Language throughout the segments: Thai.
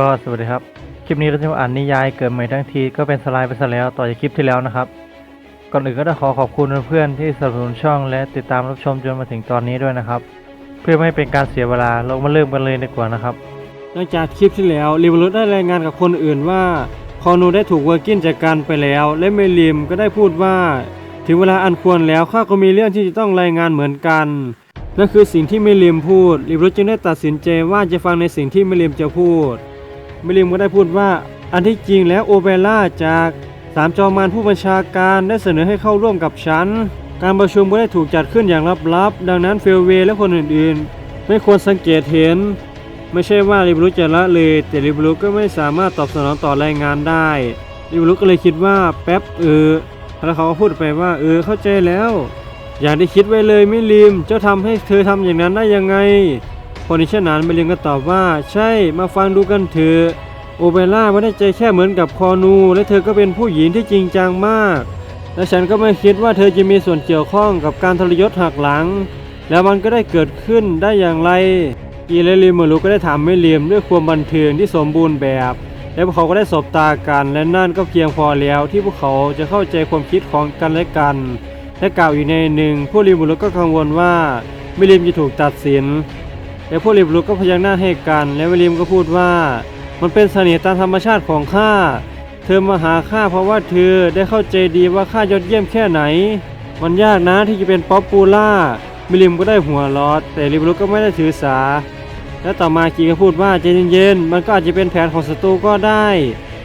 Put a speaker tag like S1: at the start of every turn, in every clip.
S1: ก็สวัสดีครับ คลิปนี้เราจะมาอ่านนิยายเกิดใหม่ทั้งทีก็เป็นสไลด์ไปซะแล้วต่อจากคลิปที่แล้วนะครับ ก่อนอื่นก็ต้องขอขอบคุณเพื่อนที่สนับสนุนช่องและติดตามรับชมจนมาถึงตอนนี้ด้วยนะครับ เพื่อไม่ให้เป็นการเสียเวลาเรามาเริ่มกันเลยดีกว่านะครับ
S2: หลังจากคลิปที่แล้วลิวอร์ได้รายงานกับคนอื่นว่าคอนูได้ถูกเวอร์กินจัดการไปแล้ว และเมลิมก็ได้พูดว่า ถึงเวลาอันควรแล้วข้าก็มีเรื่องที่จะต้องรายงานเหมือนกันนั่นคือสิ่งที่เมลิมพูดลิวอร์จึงได้ตัดสินใจว่าจะฟังในสิ่งที่เมลิมจะพูด มลิมก็ได้พูดว่า อันที่จริงแล้วโอเปร่าจากสามจอมารผู้บัญชาการได้เสนอให้เข้าร่วมกับฉัน การประชุมก็ได้ถูกจัดขึ้นอย่างลับๆ ดังนั้นเฟลเวและคนอื่นๆ ไม่ควรสังเกตเห็น ไม่ใช่ว่าริบรุจะละเลย แต่ริบรุก็ไม่สามารถตอบสนองต่อรายงานได้ริบรุก็เลยคิดว่าแป๊บเออ แล้วเขาก็พูดไปว่า เออเข้าใจแล้ว อย่างที่คิดไว้เลยไม่ลิมเจ้าทำให้เธอทำอย่างนั้นได้ยังไง คนที่เช่นนั้นไม่ลิมก็ตอบว่าใช่มาฟังดูกันเถอะโอเปร่าไม่ได้ใจแค่เหมือนกับคอนู และเธอก็เป็นผู้หญิงที่จริงจังมาก และฉันก็ไม่คิดว่าเธอจะมีส่วนเกี่ยวข้องกับการทรยศหักหลัง แล้วมันก็ได้เกิดขึ้นได้อย่างไรกีและลิมเมอรูก็ได้ถามไม่เลียมด้วยความบันเทิงที่สมบูรณ์แบบ และพวกเขาก็ได้สบตากันและนั่นก็เพียงพอแล้วที่พวกเขาจะเข้าใจความคิดของกันและกันและกล่าวอยู่ในหนึ่งผู้ลิมเมอรูก็กังวลว่าไมิลิมจะถูกตัดสิน และผู้ลิมเมอรูก็พยักหน้าให้กัน และมิลิมก็พูดว่า มันเป็นเสน่ห์ตามธรรมชาติของข้า เธอมาหาข้าเพราะว่าเธอได้เข้าใจดีว่าข้ายอดเยี่ยมแค่ไหน มันยากนะที่จะเป็นป๊อปปูล่ามิลิมก็ได้หัวร้อแต่ลิบรุกก็ไม่ได้ถือสา และต่อมากีก็พูดว่าใจเย็นๆมันก็อาจจะเป็นแผนของศัตรูก็ได้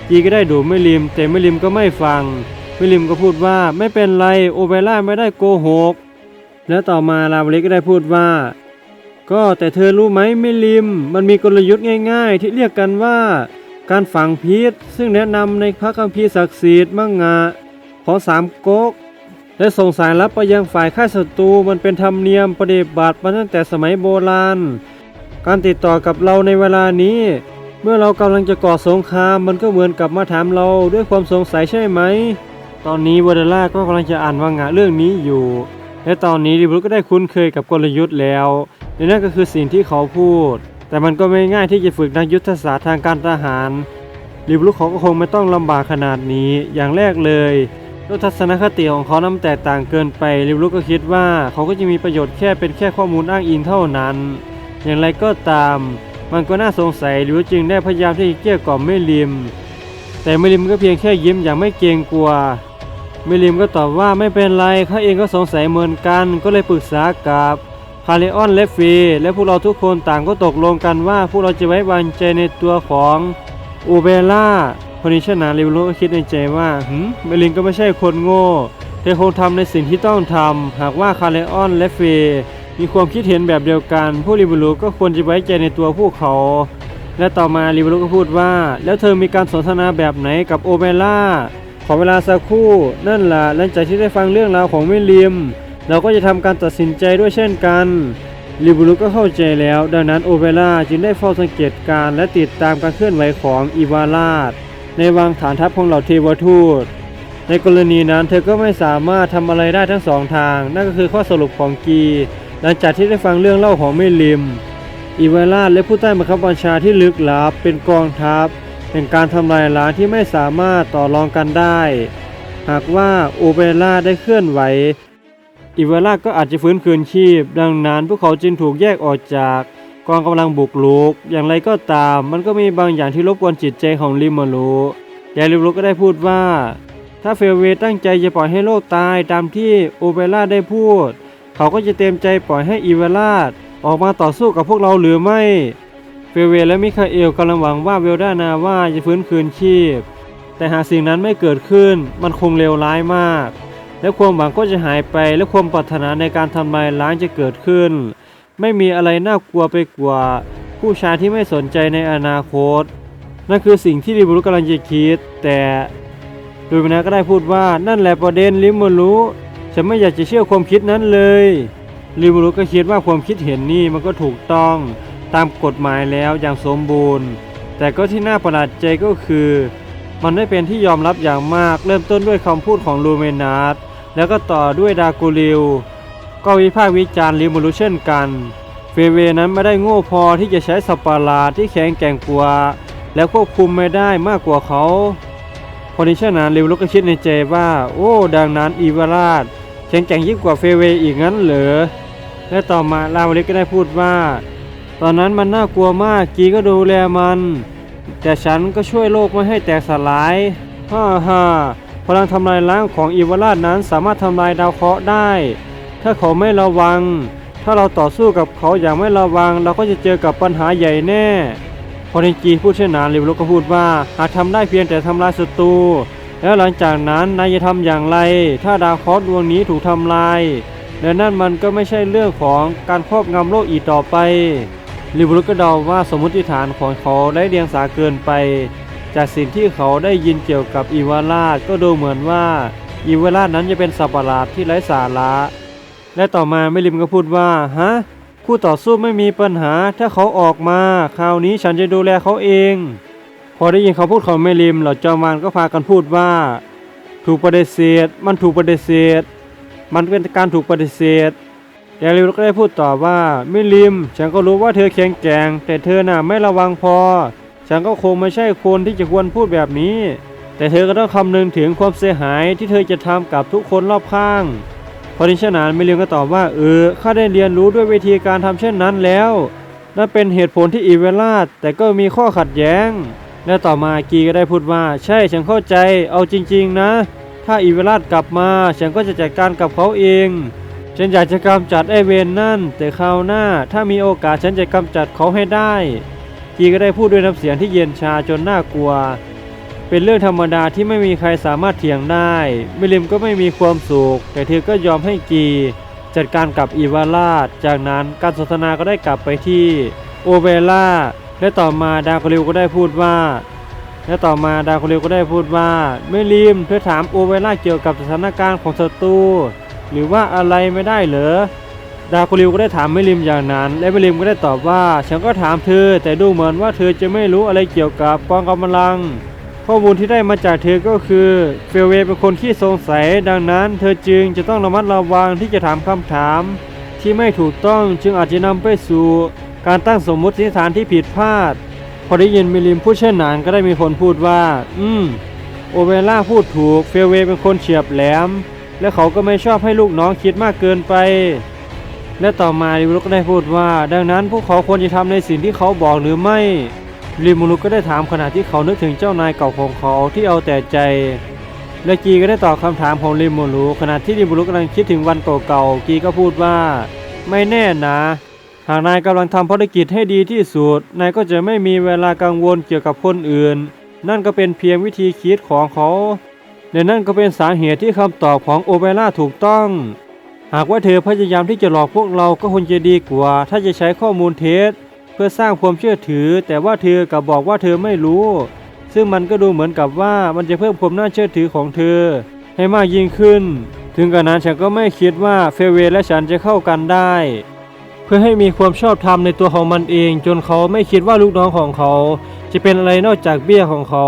S2: กีก็ได้ดูไมิลิม แต่ไมิลิมก็ไม่ฟังไมิลิมก็พูดว่าไม่เป็นไรโอเปร่าไม่ได้โกหก และต่อมาลาบริก็ได้พูดว่า ก็แต่เธอรู้ไหมไมิลิม มันมีกลยุทธ์ง่าย ๆ ที่เรียกกันว่า การฝังพิษซึ่งแนะนำในพระคัมภีร์ศักดิ์สิทธิ์มังงะของสามก๊กและส่งสายลับไปยังฝ่ายค่ายศัตรูมันเป็นธรรมเนียมปฏิบัติมาตั้งแต่สมัยโบราณ การติดต่อกับเราในเวลานี้ เมื่อเรากำลังจะก่อสงครามมันก็เหมือนกับมาถามเราด้วยความสงสัยใช่ไหม ตอนนี้วอเดล่าก็กำลังจะอ่านวังงะเรื่องนี้อยู่ และตอนนี้ริบรุก็ได้คุ้นเคยกับกลยุทธ์แล้ว และนั่นก็คือสิ่งที่เขาพูด แต่มันก็ไม่ง่ายที่จะฝึกนักยุทธศาสตร์ทางการทหารริบรุเขาก็คงไม่ต้องลำบากขนาดนี้อย่างแรกเลยด้วยทัศนคติของเขานั้นแตกต่างเกินไปริวลุกก็คิดว่าเขาก็จะมีประโยชน์แค่เป็นแค่ข้อมูลอ้างอิงเท่านั้น อย่างไรก็ตาม มันก็น่าสงสัยหริวจึงได้พยายามที่จะเกลี้ยกล่อมไม่ลิม แต่ไม่ลิมก็เพียงแค่ยิ้มอย่างไม่เกรงกลัวไม่ลิมก็ตอบว่าไม่เป็นไรเขาเองก็สงสัยเหมือนกันก็เลยปรึกษากับ พาเลออนและฟีและพวกเราทุกคนต่างก็ตกลงกันว่าพวกเราจะไว้วางใจในตัวของอูเบล่าคนนี้ชนะลิวโลก็คิดในใจว่าหืมเมลินก็ไม่ใช่คนโง่เธอคงทำในสิ่งที่ต้องทำหากว่าคาเลออนและเฟย์มีความคิดเห็นแบบเดียวกันผู้ลิบูลูก็ควรจะไว้ใจในตัวพวกเขา และต่อมาลิบูลูก็พูดว่า แล้วเธอมีการสนทนาแบบไหนกับโอเบล่าขอเวลาสักครู่นั่นล่ะหลังจากที่ได้ฟังเรื่องราวของวิลเลียม เราก็จะทำการตัดสินใจด้วยเช่นกันลิบูลูก็เข้าใจแล้ว ดังนั้นโอเบล่าจึงได้เฝ้าสังเกตการณ์และติดตามการเคลื่อนไหวของอีวาราดในวังฐานทัพของเหล่าเทวทูต ในกรณีนั้นเธอก็ไม่สามารถทำอะไรได้ทั้งสองทาง นั่นก็คือข้อสรุปของกี หลังจากที่ได้ฟังเรื่องเล่าของเมลิม อีเวลาดและผู้ใต้บังคับบัญชาที่ลึกลับเป็นกองทัพเป็นการทำลายล้างที่ไม่สามารถต่อรองกันได้ หากว่าโอเปร่าได้เคลื่อนไหว อีเวลาก็อาจจะฟื้นคืนชีพ ดังนั้นพวกเขาจึงถูกแยกออกจากกองกำลังบุกรุก อย่างไรก็ตาม มันก็มีบางอย่างที่รบกวนจิตใจของลิมารุยายลิมารุก็ได้พูดว่า ถ้าเฟลเวตั้งใจจะปล่อยให้โลกตายตามที่โอเปร่าได้พูด เขาก็จะเต็มใจปล่อยให้อีเวลาออกมาต่อสู้กับพวกเราหรือไม่เฟลเวและมิคาเอลกำลังหวังว่าเวลดานาว่าจะฟื้นคืนชีพ แต่หากสิ่งนั้นไม่เกิดขึ้นมันคงเลวร้ายมาก และความหวังก็จะหายไป และความปรารถนาในการทำลายล้างจะเกิดขึ้น ไม่มีอะไรน่ากลัวไปกว่า ผู้ชายที่ไม่สนใจในอนาคต นั่นคือสิ่งที่ลิมูรุกำลังจะคิด แต่โดยมนาก็ได้พูดว่านั่นแหละประเด็นลิมูรุฉันไม่อยากจะเชื่อความคิดนั้นเลยลิมูรุก็คิดว่าความคิดเห็นนี่มันก็ถูกต้องตามกฎหมายแล้วอย่างสมบูรณ์ แต่ก็ที่น่าประหลาดใจก็คือ มันไม่เป็นที่ยอมรับอย่างมากเริ่มต้นด้วยคำพูดของลูเมนาร์ แล้วก็ต่อด้วยดากูริลก็วิพากษ์วิจารณ์ลิมูรุเช่นกัน เฟเวนั้นไม่ได้โง่พอที่จะใช้สัตว์ปราที่แข็งแกร่งกว่า แล้วควบคุมไม่ได้มากกว่าเขาพอดิชนั้นลิวลุกก็คิดในใจว่า โอ้ ดังนั้นอีวาราชแข็งแกร่งยิ่งกว่าเฟเวอีกงั้นเหรอ และต่อมาลาวลิกก็ได้พูดว่า ตอนนั้นมันน่ากลัวมากกีก็ดูแลมัน แต่ฉันก็ช่วยโลกไม่ให้แตกสลาย ฮ่าฮ่า พลังทำลายล้างของอีวาราชนั้นสามารถทำลายดาวเคราะห์ได้ ถ้าเขาไม่ระวัง ถ้าเราต่อสู้กับเขาอย่างไม่ระวัง เราก็จะเจอกับปัญหาใหญ่แน่พอในจีพูดเช่นนั้นลิวโลก็พูดว่าหากทำได้เพียงแต่ทำลายศัตรูแล้วหลังจากนั้นนายจะทำอย่างไร ถ้าดาวเคราะห์ดวงนี้ถูกทำลายและนั่นมันก็ไม่ใช่เรื่องของการครอบงำโลกอีกต่อไปลิบรุก็เดาว่าสมมติฐานของเขาได้เรียงสาเกินไป จากสิ่งที่เขาได้ยินเกี่ยวกับอีวาราชก็ดูเหมือนว่าอีวาราชนั้นจะเป็นสัตว์ประหลาดที่ไร้สาระ และต่อมาไม่ลิมก็พูดว่าฮะคู่ต่อสู้ไม่มีปัญหา ถ้าเขาออกมา คราวนี้ฉันจะดูแลเขาเอง พอได้ยินเขาพูดของไม่ลิมเหล่าจอมารก็พากันพูดว่า ถูกปฏิเสธ มันถูกปฏิเสธ มันเป็นการถูกปฏิเสธแกลิวก็ได้พูดต่อว่ามิลิม ฉันก็รู้ว่าเธอแข็งแกร่งแต่เธอน่ะไม่ระวังพอ ฉันก็คงไม่ใช่คนที่จะควรพูดแบบนี้ แต่เธอก็ต้องคำนึงถึงความเสียหายที่เธอจะทำกับทุกคนรอบข้างพอดิฉะนั้นมิลิมก็ตอบว่าเออข้าได้เรียนรู้ด้วยวิธีการทำเช่นนั้นแล้วนั่นเป็นเหตุผลที่อีเวลาดแต่ก็มีข้อขัดแย้ง และต่อมากีก็ได้พูดว่า ใช่ฉันเข้าใจเอาจริง ๆ นะ ถ้าอีเวลาดกลับมา ฉันก็จะจัดการกับเขาเองฉันอยากจะกำจัดไอเวนนั่น แต่คราวหน้าถ้ามีโอกาสฉันจะกำจัดเขาให้ได้ กีก็ได้พูดด้วยน้ำเสียงที่เย็นชาจนน่ากลัว เป็นเรื่องธรรมดาที่ไม่มีใครสามารถเถียงได้มิลิมก็ไม่มีความสุข แต่เธอก็ยอมให้กีจัดการกับอีวาราช จากนั้นการสนทนาก็ได้กลับไปที่โอเบล่า และต่อมาดาโคลิวก็ได้พูดว่า และต่อมาดาโคลิวก็ได้พูดว่ามิลิมเธอถามโอเบล่าเกี่ยวกับสถานการณ์ของศัตรูหรือว่าอะไรไม่ได้เหรอ ดาโคลิวก็ได้ถามมิลิมอย่างนั้น และมิลิมก็ได้ตอบว่า ฉันก็ถามเธอ แต่ดูเหมือนว่าเธอจะไม่รู้อะไรเกี่ยวกับกองกำลัง ข้อมูลที่ได้มาจากเธอก็คือเฟลเวเป็นคนที่สงสัย ดังนั้น เธอจึงจะต้องระมัดระวังที่จะถามคำถาม ที่ไม่ถูกต้องจึงอาจจะนำไปสู่การตั้งสมมุติฐานที่ผิดพลาด พอได้ยินมิลิมพูดเช่นนั้นก็ได้มีคนพูดว่า อืม โอเวล่าพูดถูก เฟลเวเป็นคนเฉียบแหลม และเขาก็ไม่ชอบให้ลูกน้องคิดมากเกินไป และต่อมาริวลุกก็ได้พูดว่า ดังนั้นพวกเขาควรจะทำในสิ่งที่เขาบอกหรือไม่ริมูลุกก็ได้ถามขณะที่เขานึกถึงเจ้านายเก่าของเขาที่เอาแต่ใจ และกีก็ได้ตอบคำถามของริมูลุขณะที่ริมูลุกกำลังคิดถึงวันเก่าๆกีก็พูดว่า ไม่แน่นะหากนายกำลังทำภารกิจให้ดีที่สุด นายก็จะไม่มีเวลากังวลเกี่ยวกับคนอื่น นั่นก็เป็นเพียงวิธีคิดของเขาและนั่นก็เป็นสาเหตุที่คำตอบของโอเบร่าถูกต้อง หากว่าเธอพยายามที่จะหลอกพวกเราก็คงจะดีกว่า ถ้าจะใช้ข้อมูลเท็จเพื่อสร้างความเชื่อถือ แต่ว่าเธอกลับบอกว่าเธอไม่รู้ ซึ่งมันก็ดูเหมือนกับว่ามันจะเพิ่มความน่าเชื่อถือของเธอ ให้มากยิ่งขึ้น ถึงกระนั้นฉันก็ไม่คิดว่าเฟเวและฉันจะเข้ากันได้ เพื่อให้มีความชอบธรรมในตัวของมันเอง จนเขาไม่คิดว่าลูกน้องของเขา จะเป็นอะไรนอกจากเบี้ยของเขา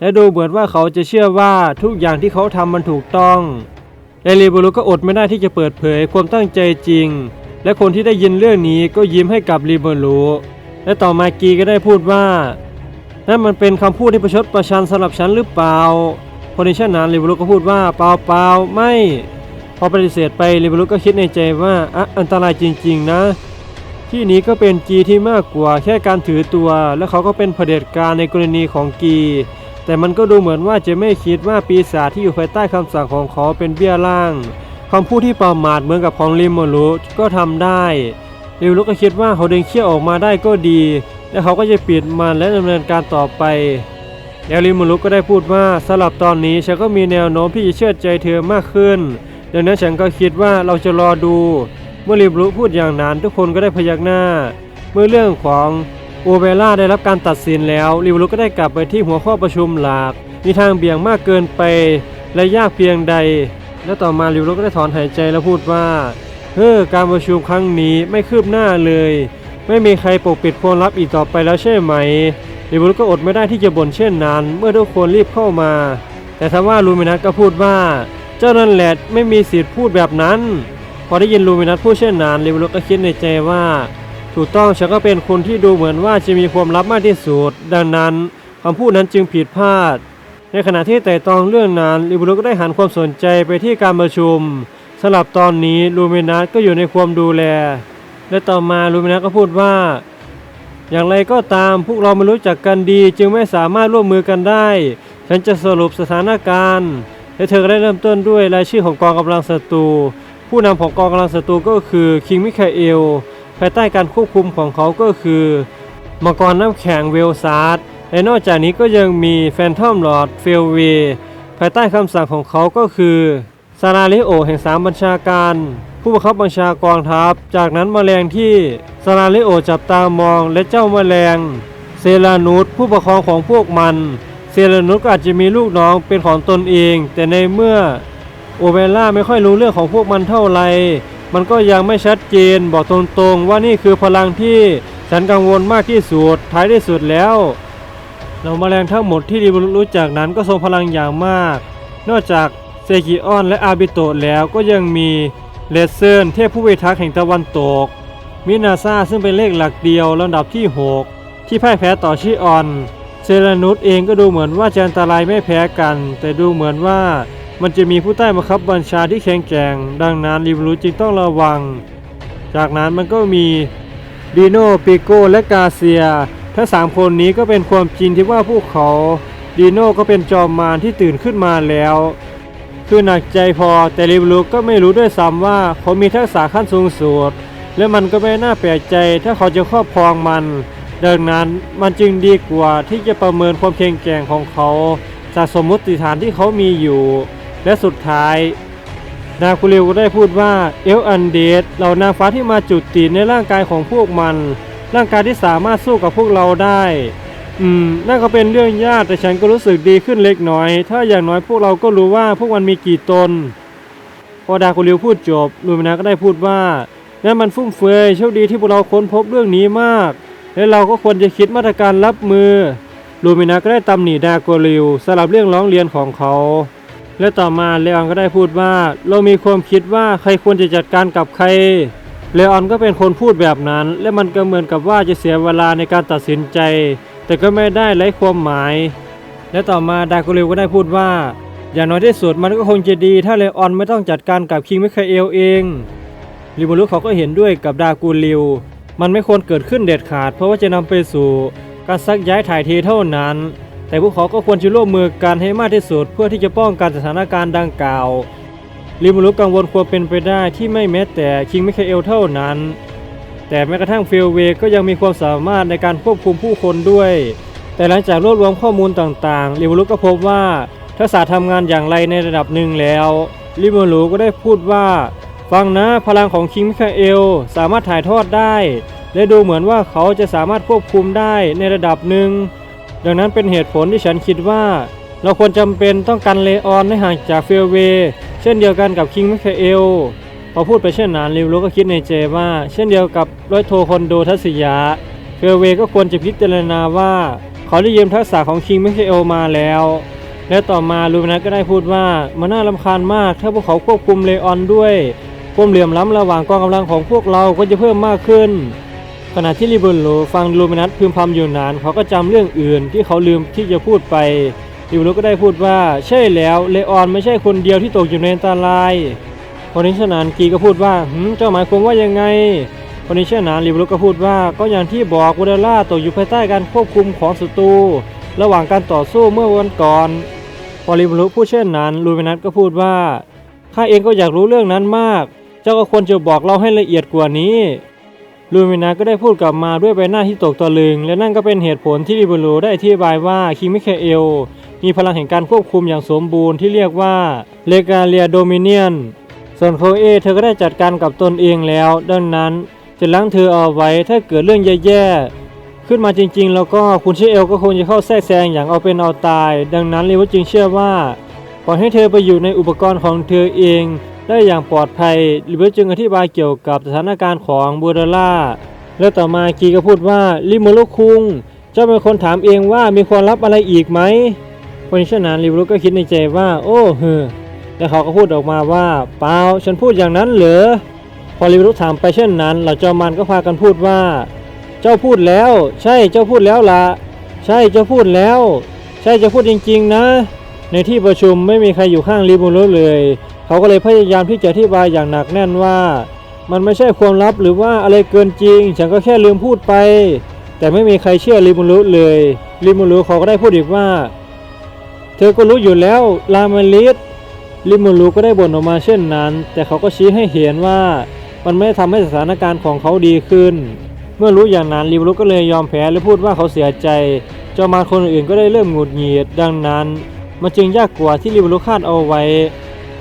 S2: และดูเหมือนว่าเขาจะเชื่อว่าทุกอย่างที่เขาทำมันถูกต้อง และลีบูรุก็อดไม่ได้ที่จะเปิดเผยความตั้งใจจริง และคนที่ได้ยินเรื่องนี้ก็ยิ้มให้กับลีบูรุและต่อมากีก็ได้พูดว่านั่นมันเป็นคำพูดที่ประชดประชันสำหรับฉันหรือเปล่าพอในเช่นนั้นลีบูรุก็พูดว่าเปล่าเปล่าไม่ พอปฏิเสธไปลีบูรุก็คิดในใจว่าอะอันตรายจริง ๆ นะ ที่นี้ก็เป็นกีที่มากกว่าแค่การถือตัว และเขาก็เป็นเผด็จการในกรณีของกี แต่มันก็ดูเหมือนว่าจะไม่คิดว่าปีศาจที่อยู่ภายใต้คำสั่งของเขาเป็นเบี้ยล่างคำพูดที่ประมาทเหมือนกับของลิมโมรุก็ทำได้ลิมรุก็คิดว่าเขาเดินเขี้ยวออกมาได้ก็ดี และเขาก็จะปิดมันและดำเนินการต่อไปแล้วลิมโมรุก็ได้พูดว่าสำหรับตอนนี้ฉันก็มีแนวโน้มที่จะเชื่อใจเธอมากขึ้น ดังนั้นฉันก็คิดว่าเราจะรอดู เมื่อลิมโมรุพูดอย่างนั้นทุกคนก็ได้พยักหน้า เมื่อเรื่องของ โอเบล่าได้รับการตัดสินแล้วลิวรุก็ได้กลับไปที่หัวข้อประชุมหลักมีทางเบี่ยงมากเกินไป และยากเพียงใด และต่อมาลิวรุก็ได้ถอนหายใจแล้วพูดว่าเฮ้อการประชุมครั้งนี้ไม่คืบหน้าเลย ไม่มีใครปกปิดความลับอีกต่อไปแล้วใช่ไหมลิวรุก็อดไม่ได้ที่จะบ่นเช่นนั้น เมื่อทุกคนรีบเข้ามา แต่ทว่าลูมินัสก็พูดว่า เจ้านั่นแหละไม่มีสิทธิ์พูดแบบนั้น พอได้ยินลูมินัสพูดเช่นนั้นลิวรุก็คิดในใจว่า ถูกต้องฉันก็เป็นคนที่ดูเหมือนว่าจะมีความลับมากที่สุด ดังนั้นคำพูดนั้นจึงผิดพลาด ในขณะที่แต่ตองเรื่องนั้นลิบูรุก็ได้หันความสนใจไปที่การประชุมสำหรับตอนนี้ลูเมนัสก็อยู่ในความดูแล และต่อมาลูเมนัสก็พูดว่า อย่างไรก็ตามพวกเราไม่รู้จักกันดี จึงไม่สามารถร่วมมือกันได้ ฉันจะสรุปสถานการณ์ และเธอก็ได้เริ่มต้นด้วยรายชื่อของกองกำลังศัตรูผู้นำของกองกำลังศัตรูก็คือคิงมิคาเอลายใต้การควบคุมของเขาก็คือมังกรน้ำแข็งเวลซาร์ดและนอกจากนี้ก็ยังมีแฟนทอมลอร์ดเฟลเวภายใต้คำสั่งของเขาก็คือซาราลิโอแห่งสามบัญชาการ ผู้บังคับบัญชากองทัพ จากนั้นแมลงที่ซาราลิโอจับตามองและเจ้าแมลง เซลานุสผู้ปกครองของพวกมัน เซลานุสก็อาจจะมีลูกน้องเป็นของตนเอง แต่ในเมื่อโอเบล่าไม่ค่อยรู้เรื่องของพวกมันเท่าไหร่ มันก็ยังไม่ชัดเจนบอกตรงๆ ว่านี่คือพลังที่ฉันกังวลมากที่สุดท้ายที่สุดแล้วเหล่าแมลงทั้งหมดที่ดิบรู้จักนั้นก็ทรงพลังอย่างมาก นอกจากเซกิออนและอาบิโตะแล้วก็ยังมีเลเซอร์เทพผู้พิทักษ์แห่งตะวันตก มินาซาซึ่งเป็นเลขหลักเดียวลำดับที่ 6 ที่พ่ายแพ้ต่อชิออน เซรานุสเองก็ดูเหมือนว่าจะอันตรายไม่แพ้กัน แต่ดูเหมือนว่า มันจะมีผู้ใต้บังคับบัญชาที่แข็งแกร่ง ดังนั้นริบรูจึงต้องระวัง จากนั้นมันก็มีดีโนปิโกและกาเซีย ทั้งสามคนนี้ก็เป็นความจริงที่ว่าพวกเขาดีโนก็เป็นจอมมารที่ตื่นขึ้นมาแล้ว คือหนักใจพอแต่ริบรูก็ไม่รู้ด้วยซ้ำว่าเขามีทักษะขั้นสูงสุดและมันก็ไม่น่าแปลกใจถ้าเขาจะครอบครองมัน ดังนั้นมันจึงดีกว่าที่จะประเมินความแข็งแกร่งของเขาจากสมมติฐานที่เขามีอยู่ และสุดท้ายนาคูเรวก็ได้พูดว่าเอลอันเดดเหล่านางฟ้าที่มาจุดติดในร่างกายของพวกมัน ร่างกายที่สามารถสู้กับพวกเราได้ อืมนั่นก็เป็นเรื่องยากแต่ฉันก็รู้สึกดีขึ้นเล็กน้อย ถ้าอย่างน้อยพวกเราก็รู้ว่าพวกมันมีกี่ตน พอดาคูเรวพูดจบลูมินาก็ได้พูดว่านั่นมันฟุ่มเฟือยโชคดีที่พวกเราค้นพบเรื่องนี้มาก และเราก็ควรจะคิดมาตรการรับมือลูมินาก็ได้ตำหนิดาโกริวสลับเรื่องร้องเรียนของเขา และต่อมาเลออนก็ได้พูดว่าเรามีความคิดว่าใครควรจะจัดการกับใคร เลออนก็เป็นคนพูดแบบนั้น และมันก็เหมือนกับว่าจะเสียเวลาในการตัดสินใจ แต่ก็ไม่ได้ไร้ความหมาย และต่อมาดาโกริวก็ได้พูดว่า อย่างน้อยที่สุดมันก็คงจะดี ถ้าเลออนไม่ต้องจัดการกับคิงมิคาเอลเองลิมูรุเขาก็เห็นด้วยกับดากูริว มันไม่ควรเกิดขึ้นเด็ดขาด เพราะว่าจะนำไปสู่การซักย้ายถ่ายเทเท่านั้น แต่พวกเขาก็ควรจะร่วมมือกันให้มากที่สุด เพื่อที่จะป้องกันสถานการณ์ดังกล่าวลิมูรุกังวลควรเป็นไปได้ที่ไม่แม้แต่คิงไมิคาเอลเท่านั้น แต่แม้กระทั่งเฟลเวก็ยังมีความสามารถในการควบคุมผู้คนด้วย แต่หลังจากรวบรวมข้อมูลต่างๆลิมูรุก็พบว่าทักษะทำงานอย่างไรในระดับหนึ่งแล้วลิมูรุก็ได้พูดว่าฟังนะพลังของคิงมิคาเอลสามารถถ่ายทอดได้ และดูเหมือนว่าเขาจะสามารถควบคุมได้ในระดับหนึ่ง ดังนั้นเป็นเหตุผลที่ฉันคิดว่า เราควรจำเป็นต้องกันเลออนให้ห่างจากเฟลเวย์เช่นเดียวกันกับคิงมิคาเอลพอพูดไปเช่นนั้นลิวโรก็คิดในใจว่า เช่นเดียวกับร้อยโทคอนโดทัศยะเฟลเวย์ก็ควรจะพิจารณาว่าเขาได้เยืมทักษะของคิงมิคาเอลมาแล้วและต่อมาลูมินัสก็ได้พูดว่ามันน่ารำคาญมากถ้าพวกเขาควบคุมเลออนด้วยความเหลื่อมล้ำระหว่างกองกำลังของพวกเราก็จะเพิ่มมากขึ้น ขณะที่ลิเบโลฟังลูมินัสพึมพำอยู่นาน เขาก็จำเรื่องอื่นที่เขาลืมที่จะพูดไปลิเบโลก็ได้พูดว่าใช่แล้วเลออนไม่ใช่คนเดียวที่ตกอยู่ในอันตรายคนนี้ฉะนั้นกีก็พูดว่าหืมเจ้าหมายความว่ายังไงคนนี้เชนนั้นลิเบโลก็พูดว่าก็อย่างที่บอกวูเดล่าตกอยู่ภายใต้การควบคุมของศัตรูระหว่างการต่อสู้เมื่อวันก่อนพอลิบโลพูดเช่นนั้นลูมินัสก็พูดว่าข้าเองก็อยากรู้เรื่องนั้นมาก เจ้าก็ควรจะบอกเราให้ละเอียดกว่านี้ ลูมินาก็ได้พูดกลับมาด้วยใบหน้าที่ตกตะลึง และนั่นก็เป็นเหตุผลที่ริเบโรได้อธิบายว่าคิงมิคเอลมีพลังแห่งการควบคุมอย่างสมบูรณ์ที่เรียกว่าเลกาเลียโดมิเนียน ส่วนโคเอเธอก็ได้จัดการกับตนเองแล้ว ดังนั้นจะล้างเธอเอาไว้ถ้าเกิดเรื่องแย่ๆ ขึ้นมาจริงๆ แล้วก็คุณเชเอลก็คงจะเข้าแทรกแซงอย่างเอาเป็นเอาตาย ดังนั้นลิวจึงเชื่อว่าปล่อยให้เธอไปอยู่ในอุปกรณ์ของเธอเอง ได้อย่างปลอดภัยลิเวอร์จึงอธิบายเกี่ยวกับสถานการณ์ของบูเดล่าแล้วต่อมากีก็พูดว่าลิโมโลคุงเจ้าเป็นคนถามเองว่ามีความลับอะไรอีกไหมคนเช่นนั้นลิโมโลก็คิดในใจว่า โอ้เฮ้อแล้วเขาก็พูดออกมาว่าเปล่าฉันพูดอย่างนั้นเหรอพอลิโมโลถามไปเช่นนั้นเหล่าจอมันก็พากันพูดว่า เจ้าพูดแล้ว ใช่เจ้าพูดแล้วละใช่เจะพูดแล้ว ใช่จะพูดจริง ๆ นะ ในที่ประชุมไม่มีใครอยู่ข้างริมูรุเลย เขาก็เลยพยายามที่จะอธิบายอย่างหนักแน่นว่า มันไม่ใช่ความลับหรือว่าอะไรเกินจริง ฉันก็แค่ลืมพูดไป แต่ไม่มีใครเชื่อริมูรุเลยริมูรุเขาก็ได้พูดอีกว่า เธอก็รู้อยู่แล้วลามาลิสริมูรุก็ได้บ่นออกมาเช่นนั้น แต่เขาก็ชี้ให้เห็นว่ามันไม่ได้ทำให้สถานการณ์ของเขาดีขึ้น เมื่อรู้อย่างนั้นริมูรุก็เลยยอมแพ้และพูดว่าเขาเสียใจจอมมาคนอื่นก็ได้เริ่มหงุดหงิดดังนั้นมันจึงยากกว่าที่ริมูรุคาดเอาไว้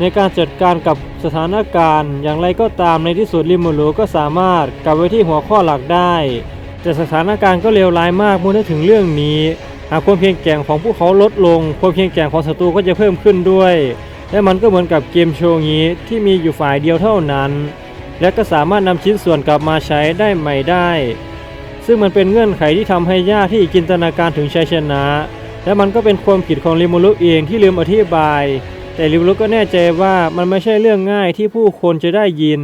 S2: ในการจัดการกับสถานการณ์ อย่างไรก็ตามในที่สุดริมูรุก็สามารถกลับไปที่หัวข้อหลักได้ แต่สถานการณ์ก็เลวร้ายมากเมื่อนึกถึงเรื่องนี้ หากความเพียงแกร่งของพวกเขาลดลง ความเพียงแกร่งของศัตรูก็จะเพิ่มขึ้นด้วย และมันก็เหมือนกับเกมโชว์งี้ที่มีอยู่ฝ่ายเดียวเท่านั้น และก็สามารถนำชิ้นส่วนกลับมาใช้ได้ใหม่ได้ ซึ่งมันเป็นเงื่อนไขที่ทำให้ยากที่จินตนาการถึงชัยชนะ และมันก็เป็นความผิดของริมูรุเองที่ลืมอธิบาย แต่ริมูรุกก็แน่ใจว่ามันไม่ใช่เรื่องง่ายที่ผู้คนจะได้ยิน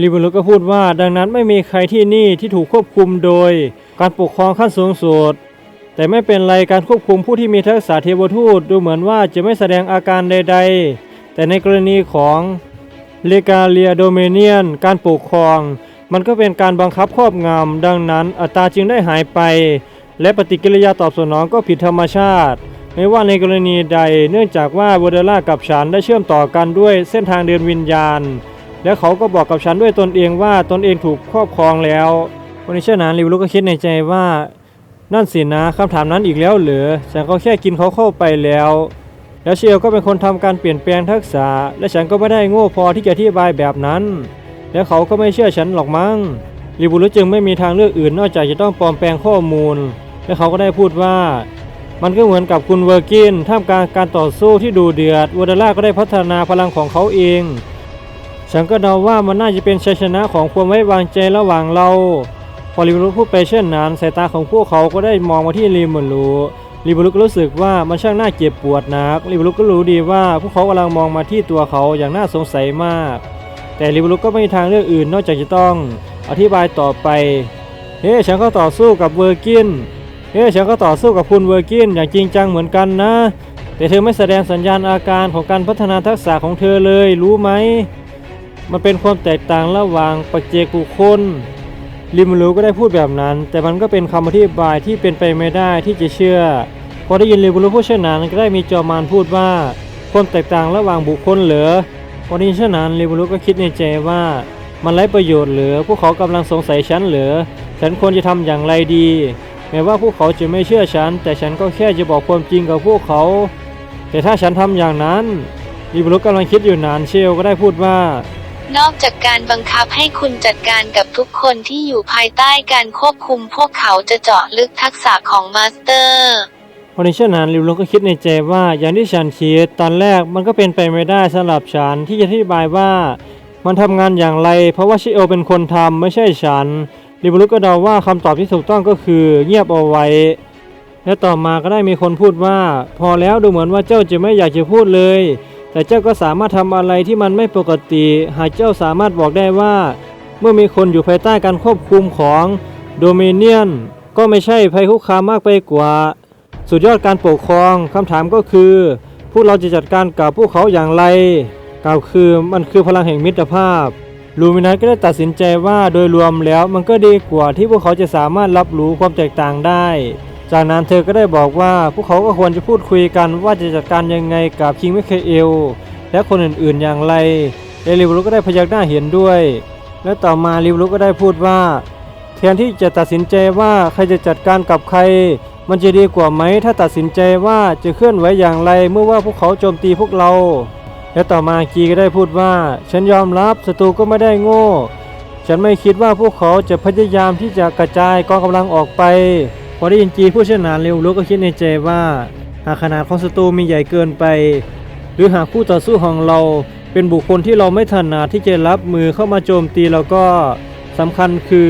S2: ริมูรุก็พูดว่าดังนั้นไม่มีใครที่นี่ที่ถูกควบคุมโดย การปกครองขั้นสูงสุดแต่ไม่เป็นไรการควบคุมผู้ที่มีทักษะเทวทูตดูเหมือนว่าจะไม่แสดงอาการใด ๆ แต่ในกรณีของเลกาเลียโดเมเนียน การปกครอง มันก็เป็นการบังคับครอบงำดังนั้นอัตราจึงได้หายไป และปฏิกิริยาตอบสนองก็ผิดธรรมชาติ ไม่ว่าในกรณีใดเนื่องจากว่าโบเดล่ากับฉันได้เชื่อมต่อกันด้วยเส้นทางเดินวิญญาณ และเขาก็บอกกับฉันด้วยตนเองว่าตนเองถูกครอบครองแล้ววันนี้เช่นนั้นลิวลุก็คิดในใจว่านั่นสินะคำถามนั้นอีกแล้วเหรือฉันก็แค่กินเขาเข้าไปแล้ว แล้วเชลก็เป็นคนทำการเปลี่ยนแปลงทักษะ และฉันก็ไม่ได้โง่พอที่จะอธิบายแบบนั้น และเขาก็ไม่เชื่อฉันหรอกมั้งลิบูรุจึงไม่มีทางเลือกอื่นนอกจากจะต้องปลอมแปลงข้อมูล และเขาก็ได้พูดว่า มันก็เหมือนกับคุณเวอร์กินท่ามกลางการต่อสู้ที่ดูเดือดวอร์ดาร่าก็ได้พัฒนาพลังของเขาเอง ฉันก็เดาว่ามันน่าจะเป็นชัยชนะของความไว้วางใจระหว่างเรา พอลิบูรุพูดไปเช่นนั้นสายตาของพวกเขาก็ได้มองมาที่ลิมูรุลิบูรุก็รู้สึกว่ามันช่างน่าเจ็บปวดนักลิบูรุก็รู้ดีว่าพวกเขากำลังมองมาที่ตัวเขาอย่างน่าสงสัยมาก แต่ลิบูรุก็ไม่มีทางเลือกอื่นนอกจากจะต้อง อธิบายต่อไป เฮ้ ฉันก็ต่อสู้กับเวอร์กิน เฮ้ฉันก็ต่อสู้กับคุณเวอร์กินอย่างจริงจังเหมือนกันนะ แต่เธอไม่แสดงสัญญาณอาการของการพัฒนาทักษะของเธอเลยรู้ไหม มันเป็นความแตกต่างระหว่างปัจเจกบุคคลลิมูรูก็ได้พูดแบบนั้น แต่มันก็เป็นคำอธิบายที่เป็นไปไม่ได้ที่จะเชื่อ พอได้ยินลิมูรูพูดเช่นนั้นก็ได้มีจอมานพูดว่าความแตกต่างระหว่างบุคคลเหรอพอได้ยินเช่นนั้นลิมูรูก็คิดในใจว่ามันไร้ประโยชน์เหรือพวกเขากำลังสงสัยฉันเหรือฉันควรจะทำอย่างไรดี แม้ว่าพวกเขาจะไม่เชื่อฉัน แต่ฉันก็แค่จะบอกความจริงกับพวกเขา แต่ถ้าฉันทำอย่างนั้นลิมูรูกำลังคิดอยู่นานเชลก็ได้พูดว่า
S3: นอกจากการบังคับให้คุณจัดการกับทุกคนที่อยู่ภายใต้การควบคุมพวกเขาจะเจาะลึกทักษะของมาสเตอร์
S2: พอในเช่นนั้นลิวลงก็คิดในใจว่าอย่างที่ฉันคิดตอนแรกมันก็เป็นไปไม่ได้สำหรับฉันที่จะอธิบายว่า มันทำงานอย่างไร เพราะว่าชิโอเป็นคนทำไม่ใช่ฉัน ลิวลุก็เดาว่าคำตอบที่ถูกต้องก็คือเงียบเอาไว้ และต่อมาก็ได้มีคนพูดว่า พอแล้วดูเหมือนว่าเจ้าจะไม่อยากจะพูดเลย แต่เจ้าก็สามารถทำอะไรที่มันไม่ปกติ หากเจ้าสามารถบอกได้ว่า เมื่อมีคนอยู่ภายใต้การควบคุมของโดเมเนียนก็ไม่ใช่ภัยคุกคามมากไปกว่า สุดยอดการปกครองคำถามก็คือพวกเราจะจัดการกับพวกเขาอย่างไรกล่าวคือมันคือพลังแห่งมิตรภาพ ลูมินัสก็ได้ตัดสินใจว่าโดยรวมแล้วมันก็ดีกว่าที่พวกเขาจะสามารถรับรู้ความแตกต่างได้ จากนั้นเธอก็ได้บอกว่าพวกเขาก็ควรจะพูดคุยกันว่าจะจัดการยังไงกับคิงมิเคเอลและคนอื่นๆอย่างไรเอลิวรุก็ได้พยักหน้าเห็นด้วย และต่อมาลิวรุก็ได้พูดว่าแทนที่จะตัดสินใจว่าใครจะจัดการกับใคร มันจะดีกว่าไหมถ้าตัดสินใจว่าจะเคลื่อนไหวอย่างไรเมื่อว่าพวกเขาโจมตีพวกเรา และต่อมากีก็ได้พูดว่า ฉันยอมรับศัตรูก็ไม่ได้โง่ ฉันไม่คิดว่าพวกเขาจะพยายามที่จะกระจายกองกำลังออกไป พอได้ยินจีพูดเช่นนั้นเร็วลุกก็คิดในใจว่า หากขนาดของศัตรูมีใหญ่เกินไป หรือหากคู่ต่อสู้ของเราเป็นบุคคลที่เราไม่ถนัดที่จะรับมือเข้ามาโจมตีแล้วก็สำคัญคือ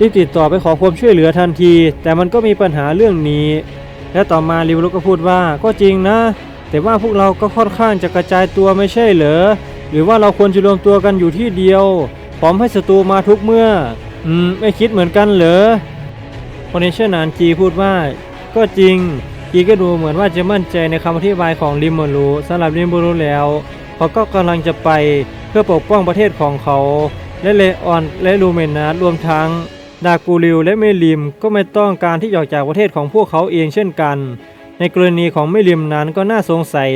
S2: รีบติดต่อไปขอความช่วยเหลือทันที แต่มันก็มีปัญหาเรื่องนี้ และต่อมาริวลุกก็พูดว่าก็จริงนะ แต่ว่าพวกเราก็ค่อนข้างจะกระจายตัวไม่ใช่เหรอ หรือว่าเราควรจะรวมตัวกันอยู่ที่เดียว พร้อมให้ศัตรูมาทุกเมื่อ อืม ไม่คิดเหมือนกันเหรอคนในเช่นนั้นจีพูดว่า ก็จริงกีก็ดูเหมือนว่าจะมั่นใจในคำอธิบายของริมเมอรูสำหรับริมเมรูแล้วเขาก็กำลังจะไปเพื่อปกป้องประเทศของเขา และเลออนและลูเมนัสรวมทั้งดากูริวและเมลิมก็ไม่ต้องการที่จะออกจากประเทศของพวกเขาเองเช่นกัน ในกรณีของเมลิมนั้นก็น่าสงสัย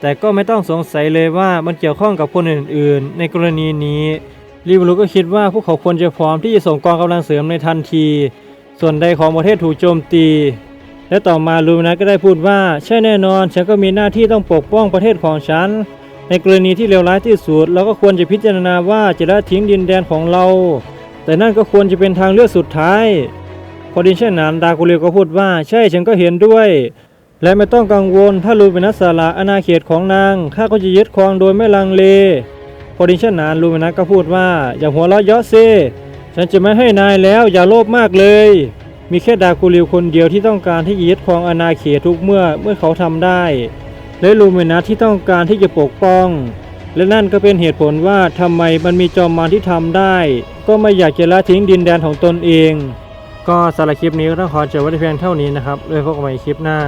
S2: แต่ก็ไม่ต้องสงสัยเลยว่ามันเกี่ยวข้องกับคนอื่น ๆ ในกรณีนี้ริมรูก็คิดว่าพวกเขาควรจะพร้อมที่จะส่งกองกำลังเสริมในทันที ส่วนใดของประเทศถูกโจมตี และต่อมาลูมินัสก็ได้พูดว่า ใช่แน่นอน ฉันก็มีหน้าที่ต้องปกป้องประเทศของฉัน ในกรณีที่เลวร้ายที่สุดเราก็ควรจะพิจารณาว่าจะละทิ้งดินแดนของเรา แต่นั่นก็ควรจะเป็นทางเลือกสุดท้ายพอดีเช่นนั้นดากูเรียวก็พูดว่า ใช่ฉันก็เห็นด้วย และไม่ต้องกังวลถ้าลูมินัสสละอาณาเขตของนางข้าก็จะยึดครองโดยไม่ลังเลพอดีเช่นนั้นลูมินัสก็พูดว่า อย่าหัวเราะเยาะซิฉันจะไม่ให้นายแล้วอย่าโลภมากเลย มีแค่ดากูริวคนเดียวที่ต้องการที่จะยึดครองอาณาเขตทุกเมื่อเมื่อเขาทำได้ และลูมินัสที่ต้องการที่จะปกป้อง และนั่นก็เป็นเหตุผลว่าทำไมมันมีจอมมารที่ทำได้ ก็ไม่อยากจะละทิ้งดินแดนของตนเอง ก็สำหรับคลิปนี้ก็ต้องขอจบไว้เพียงเท่านี้นะครับไว้พบกันใหม่คลิปหน้า